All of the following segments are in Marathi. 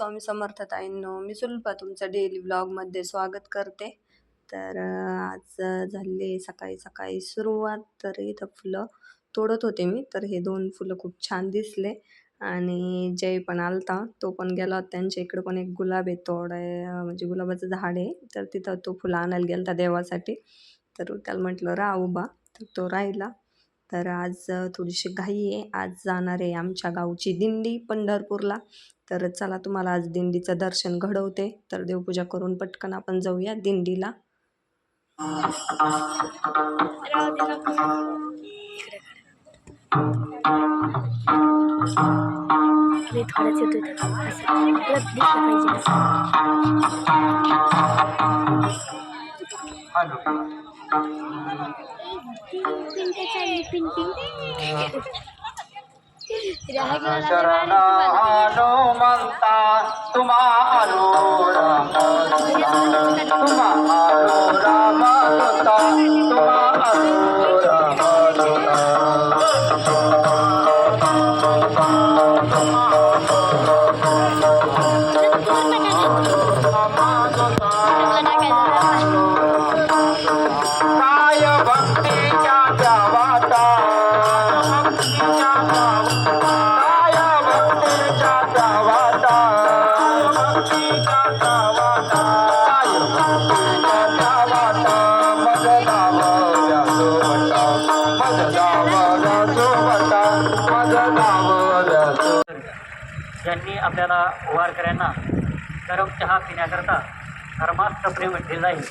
स्वामी समर्थ ताईंनो मी सुलभा तुमचं डेली व्लॉगमध्ये स्वागत करते. तर आज झाले झाली सकाळी सकाळी सुरुवात तर इथं फुलं तोडत होते मी. तर हे दोन फुलं खूप छान दिसले. आणि जय पण आलता. तो पण गेला होता. त्यांच्या इकडं पण एक गुलाब आहे. तोड म्हणजे गुलाबाचं झाड आहे. तर तिथं तो फुलं आणायला गेलता देवासाठी. तर त्याला म्हटलं राहू उभा तर तो राहिला. तर आज थोडीशी घाई आहे. आज जाणार आहे आमच्या गावची दिंडी पंढरपूरला. तर चला तुम्हाला आज दिंडीचं दर्शन घडवते. तर देवपूजा करून पटकन आपण जाऊया दिंडीला. मी थोडंच येतो इथं. असं. तुला दिसलं पाहिजे असं. ज्यांनी आपल्याला वारकऱ्यांना गरम चहा पिण्याकरता थर्मास प्रेम म्हटलेलं जाईल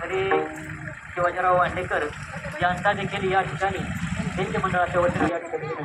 तरी शिवाजीराव वांडेकर यांचा देखील या ठिकाणी हिंद मंडळाच्या वतीने या ठिकाणी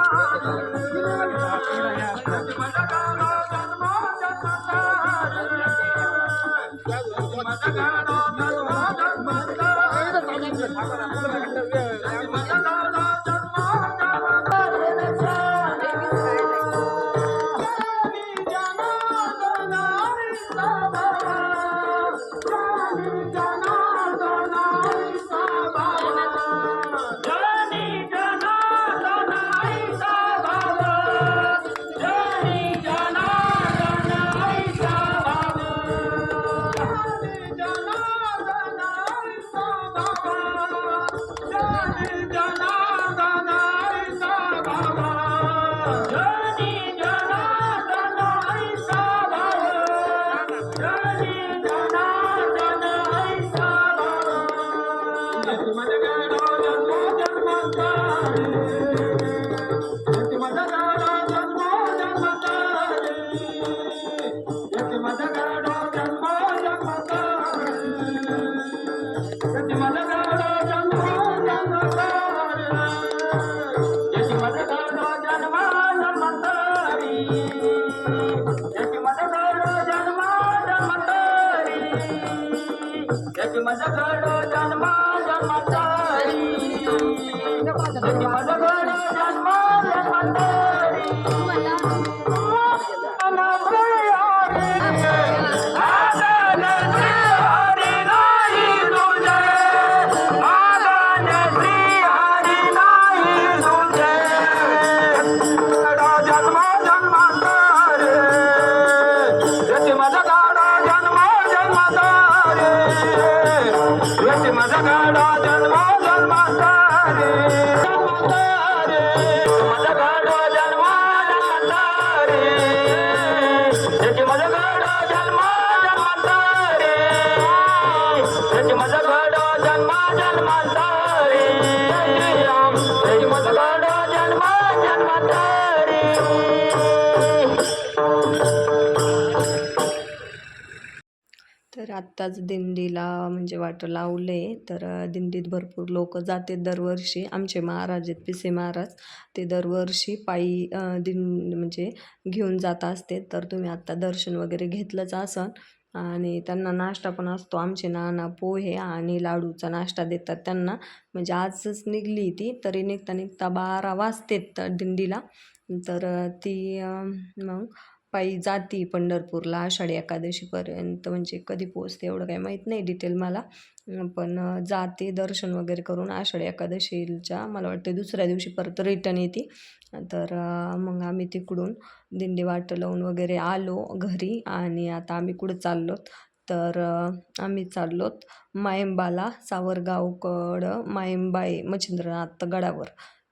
त्यानंतर हरी नाही तुझे तर आत्ताच दिंडीला म्हणजे वाटं लावले तर दिंडीत भरपूर लोक जाते दरवर्षी. आमचे महाराज आहेत पिसे महाराज. ते दरवर्षी पायी दिं म्हणजे घेऊन जात असते तर तुम्ही आत्ता दर्शन वगैरे घेतलंच असन आणि त्यांना नाश्ता पण असतो. आमचे नाना पोहे आणि लाडूचा नाश्ता देतात त्यांना. म्हणजे आजच निघली ती तरी निघता निघता बारा वाजतेत दिंडीला. तर ती मग पायी जाती पंढरपूरला आषाढी एकादशीपर्यंत म्हणजे कधी पोचते एवढं काही माहीत नाही डिटेल मला. पण जाते दर्शन वगैरे करून आषाढी एकादशीच्या मला वाटते दुसऱ्या दिवशी परत रिटर्न येते. तर मग आम्ही तिकडून दिंडी वाट लावून वगैरे आलो घरी आणि आता आम्ही कुठं चाललोत? तर आम्ही चाललोत मायंबाला सावरगावकडं मायंबाई मच्छिंद्रनाथ गडावर.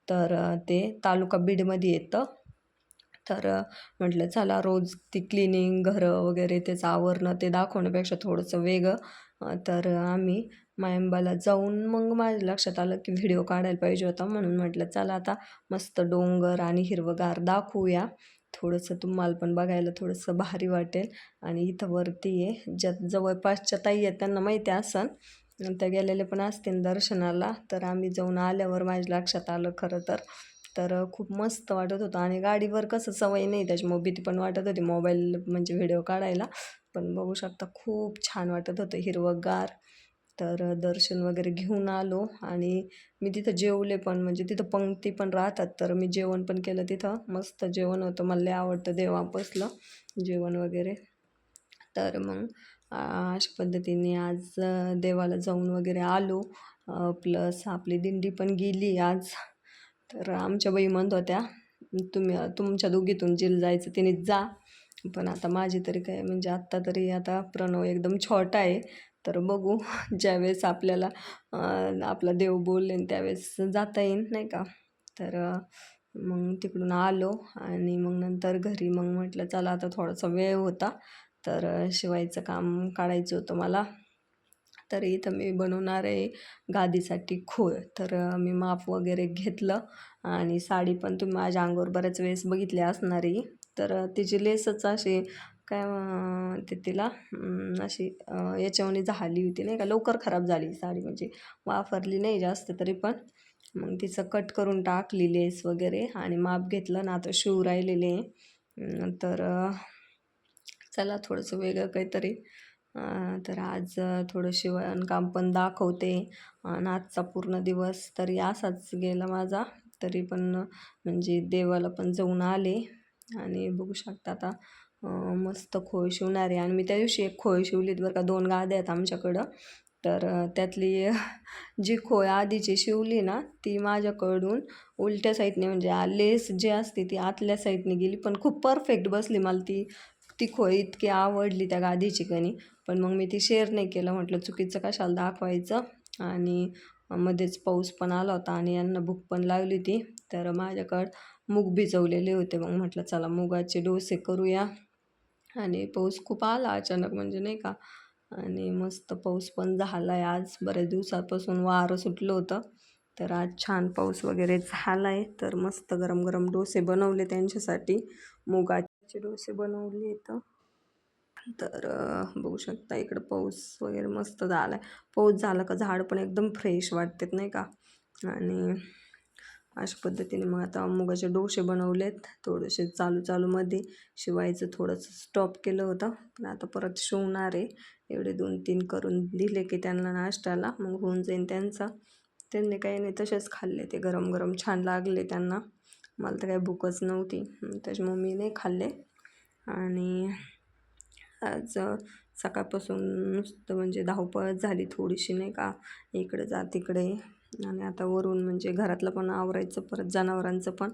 तर ते तालुका बीडमध्ये येतं. तर म्हटलं चला रोज ती क्लिनिंग घरं वगैरे त्याचं आवरणं ते दाखवण्यापेक्षा थोडंसं वेगळं. तर आम्ही मायंबाला जाऊन मग माझ्या लक्षात आलं की व्हिडिओ काढायला पाहिजे होता. म्हणून म्हटलं चला आता मस्त डोंगर आणि हिरवंगार दाखवूया. थोडंसं तुम्हाला पण बघायला थोडंसं भारी वाटेल. आणि इथं वरती आहे ज्या जवळपासच्या ताई आहेत त्यांना माहिती असन त्या गेलेले पण असतील दर्शनाला. तर आम्ही जाऊन आल्यावर माझ्या लक्षात आलं खरं तर. तर खूप मस्त वाटत होतं. आणि गाडीवर कसं सवय नाही त्याच्यामुळे भीती पण वाटत होती मोबाईल म्हणजे व्हिडिओ काढायला. पण बघू शकता खूप छान वाटत होतं. हिरवंगार. तर दर्शन वगैरे घेऊन आलो आणि मी तिथं जेवले पण म्हणजे तिथं पंक्ती पण राहतात. तर मी जेवण पण केलं तिथं. मस्त जेवण होतं. मला लय आवडतं देवा बसलं जेवण वगैरे. तर मग अशा पद्धतीने आज देवाला जाऊन वगैरे आलो. प्लस आपली दिंडी पण गेली आज. तर आमच्या बाई म्हणत होत्या तुम्ही तुमच्या दोघीतून जिल जायचं तिने जा. पण आता माझी तरी काय म्हणजे आत्ता तरी आता प्रणव एकदम छोटा आहे. तर बघू ज्यावेळेस आपल्याला आपला देव बोललेन त्यावेळेस जाता येईल नाही का? तर मग तिकडून आलो आणि मग नंतर घरी मग म्हटलं चला आता थोडासा वेळ होता. तर शिवायचं काम काढायचं होतं मला. तर इथं मी बनवणार आहे गादीसाठी खोळ तर मी माप वगैरे घेतलं आणि साडी पण तुम्ही माझ्या अंगावर बऱ्याच वेळेस बघितली असणारी. तर तिची लेसच अशी काय ते तिला अशी याच्यावणी झाली होती नाही का लवकर खराब झाली साडी. म्हणजे वापरली नाही जास्त तरी पण. मग तिचं कट करून टाकली लेस वगैरे आणि माप घेतलं ना आता शिव राहिलेले तर चला थोडंसं वेगळं काहीतरी तर आज थोडं शिवणकाम पण दाखवते. आणि आजचा पूर्ण दिवस तरी असाच गेला माझा. तरी पण म्हणजे देवाला पण जाऊन आले. आणि बघू शकता आता मस्त खोळ शिवणार. आहे आणि मी त्या दिवशी एक खोय शिवलीत बरं का दोन गाद्या आहेत आमच्याकडं. तर त्यातली जी खोय आधीची शिवली ना ती माझ्याकडून उलट्या साईडने म्हणजे लेस जी असते ती आतल्या साईडने गेली. पण खूप परफेक्ट बसली मला ती. ती खोळ इतकी आवडली त्या गादीची कणी पण मग मी ती शेअर नाही केलं. म्हटलं चुकीचं कशाला दाखवायचं? आणि मध्येच पाऊस पण आला होता आणि यांना भूक पण लागली होती. तर माझ्याकडं मूग भिजवलेले होते. मग म्हटलं चला मुगाचे डोसे करूया. आणि पाऊस खूप आला अचानक म्हणजे नाही का. आणि मस्त पाऊस पण झाला आहे आज बऱ्याच दिवसापासून वारं सुटलं होतं. तर आज छान पाऊस वगैरे झाला आहे तर मस्त गरम गरम डोसे बनवले त्यांच्यासाठी. मुगा मुगाचे डोसे बनवले तर तर बघू शकता इकडं पाऊस वगैरे मस्त झाला आहे पाऊस झाला का झाड पण एकदम फ्रेश वाटतात नाही का? आणि अशा पद्धतीने मग आता मुगाचे डोसे बनवलेत. थोडेसे चालू चालूमध्ये शिवायचं थोडंसं स्टॉप केलं होतं. पण आता परत शिवणार आहे. एवढे दोन तीन करून दिले की त्यांना नाश्त्याला. मग होऊन जाईन त्यांचा. त्यांनी काही नाही तसेच खाल्ले ते. गरम गरम छान लागले त्यांना. मला तर काही भूकच नव्हती. त्याच्यामुळे मी नाही खाल्ले. आणि आज सकाळपासून नुसतं म्हणजे धावपळच झाली थोडीशी नाही का. इकडे जा तिकडे. आणि आता वरून म्हणजे घरातलं पण आवरायचं परत जनावरांचं पण.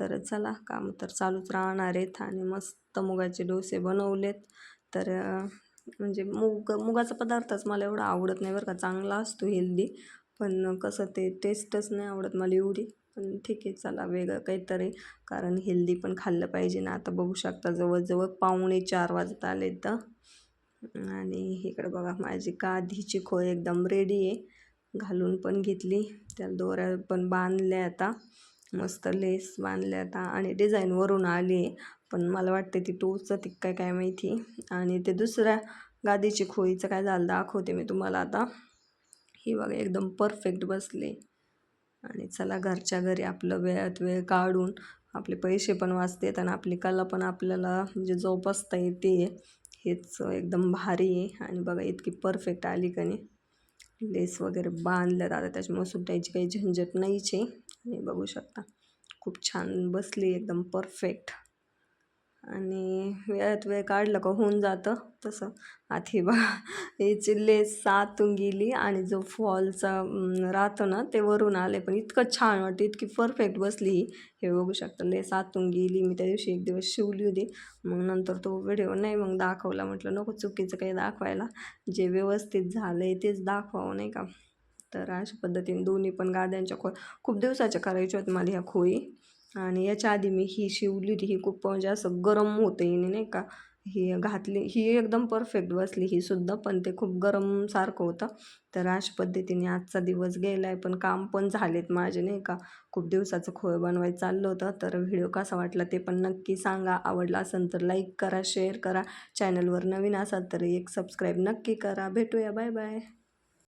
तर चला काम तर चालूच राहणार आहेत. आणि मस्त मुगाचे डोसे बनवलेत. तर म्हणजे मुग मुगाचा पदार्थच मला एवढा आवडत नाही बरं का. चांगला असतो हेल्दी. पण कसं ते टेस्टच नाही आवडत मला एवढी. पण ठीक आहे चला वेगळं काहीतरी. कारण हेल्दी पण खाल्लं पाहिजे ना. आता बघू शकता जवळजवळ पावणे चार वाजत आले तर. आणि इकडं बघा माझी गादीची खोय एकदम रेडी आहे. घालून पण घेतली. त्या दोऱ्या पण बांधल्या आता. मस्त लेस बांधल्या आता. आणि डिझाईनवरून आली आहे. पण मला वाटते ती टोचती काय काय माहिती. आणि ते दुसऱ्या गादीची खोळीचं काय झालं दाखवते मी तुम्हाला आता. ही बघा एकदम परफेक्ट बसली. आणि चला घरच्या घरी आपलं वेळात वेळ काढून आपले पैसे पण वाचतात आणि आपली कला पण आपल्याला म्हणजे जोपासता येते. हेच एकदम भारी आहे. आणि बघा इतकी परफेक्ट आली का नाही. लेस वगैरे बांधल्यात. आता त्याच्यामुळे सुटायची काही झंझट नाहीच आहे. आणि बघू शकता खूप छान बसली एकदम परफेक्ट आणि वेळात वेळ काढलं का होऊन जातं तसं. आधी बघा याची लेस सातून गेली आणि जो फॉलचा राहतो ना ते वरून आले. पण इतकं छान वाटतं इतकी परफेक्ट बसली ही. हे बघू शकता लेस आतून गेली. मी त्या दिवशी एक दिवस शिवली होती. मग नंतर तो व्हिडिओ नाही मग दाखवला. म्हटलं नको चुकीचं काही दाखवायला. जे व्यवस्थित झालं आहे तेच दाखवावं नाही का? तर अशा पद्धतीने दोन्ही पण गाद्यांच्या खो खूप दिवसाच्या करायच्या होत्या मला ह्या खोळी आणि याच्या आधी मी ही शिवली होती ही खूप म्हणजे असं गरम होतं नाही का. ही घातली ही एकदम परफेक्ट बसली ही सुद्धा पण ते खूप गरम सारखं होतं. तर अशा पद्धतीने आजचा दिवस गेला आहे पण काम पण झालेत माझे नाही का. खूप दिवसाचं खोय बनवायचं चाललं होतं तर व्हिडिओ कसा वाटला ते पण नक्की सांगा. आवडला असेल तर लाईक करा शेअर करा. चॅनलवर नवीन असाल तर एक सबस्क्राईब नक्की करा. भेटूया बाय बाय